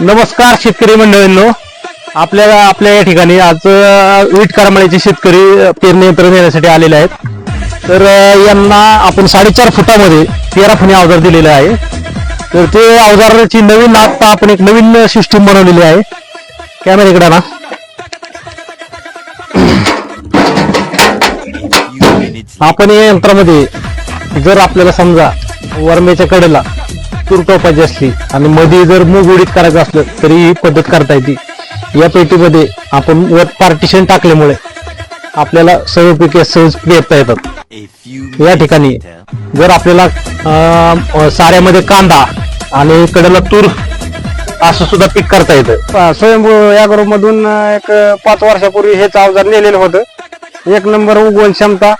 नमस्कार शेतकरी मंडळींनो. आपल्या आपल्या या ठिकाणी आज वीट करमाळ्याचे शेतकरी पेरणी यंत्र नेण्यासाठी आलेले आहेत. तर यांना आपण साडेचार फुटामध्ये तेरा फणी अवजार दिलेले आहे. तर ते अवजाराची नवीन आत्ता आपण एक नवीन सिस्टीम बनवलेली आहे. कॅमेऱ्याकडे ना आपण या यंत्रामध्ये जर आपल्याला समजा वरमेच्या कडेला तूर टोपायची असली आणि मध्ये जर मूग उडीत करायचं असलं तरी ही पद्धत करता येते. या पेटीमध्ये आपण वर पार्टिशन टाकल्यामुळे आपल्याला सर्व पिके सहज घेता येतात. या ठिकाणी जर आपल्याला साऱ्यामध्ये कांदा आणि कडेला तूर असं सुद्धा पीक करता येतं. स्वयंभू या ग्रुप मधून एक पाच वर्षापूर्वी हेच अवजार नेलेलं होतं. एक नंबर उगवण क्षमता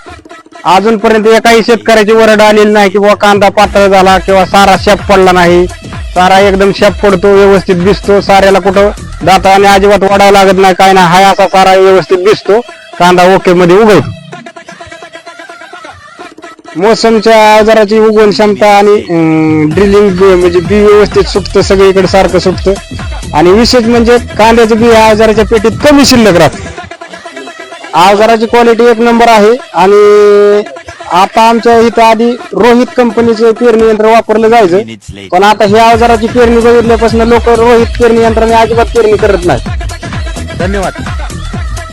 अजूनपर्यंत एकाही शेतकऱ्याची वरड आलेली नाही की कांदा पातळ झाला किंवा सारा शेप पडला नाही. सारा एकदम शेप पडतो व्यवस्थित दिसतो. साऱ्याला कुठं दाताने अजिबात वाढावं लागत नाही. काय नाही हाय असा सारा व्यवस्थित दिसतो. कांदा ओके मध्ये उगवतो. मोसमच्या अवजाराची उगवण क्षमता आणि ड्रिलिंग म्हणजे बी व्यवस्थित सुटतं सगळीकडे सारखं सुटतं. आणि विशेष म्हणजे कांद्याचं बी आजाराच्या अवजाराच्या पेटीत कमी शिल्लक राहतं. अवजाराची क्वालिटी एक नंबर आहे आणि आता आमच्या इथं आधी रोहित कंपनीचं पेरणी यंत्र वापरलं जायचं. पण आता ह्या अवजाराची पेरणी बघितल्यापासून लोक रोहित पेरणी यंत्राने अजिबात पेरणी करत नाही धन्यवाद.